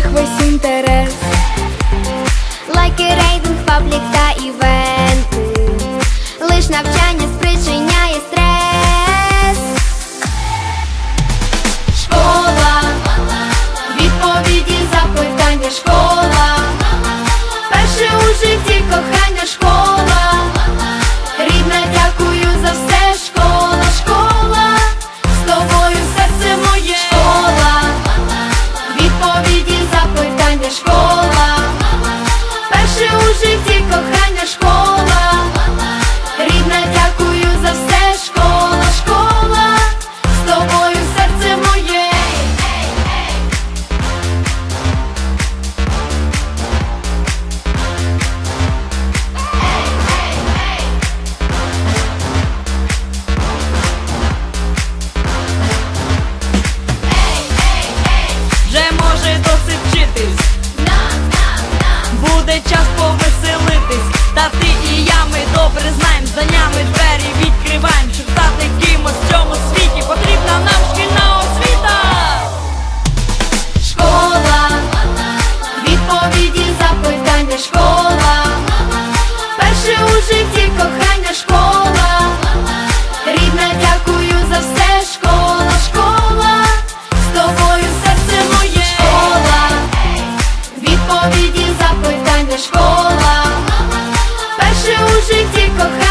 Гаджетах весь інтерес. Лайки, рейтинг, паблік та івенти. Лиш навчання спричиняє Буде час повеселитись. Та ти і я ми добре знаємо. За нами двері відкриваємо. Щоб стати кимось в цьому світі. Потрібна нам шкільна освіта. Школа, відповіді, запитання, школа. школа, перше у житті кохання.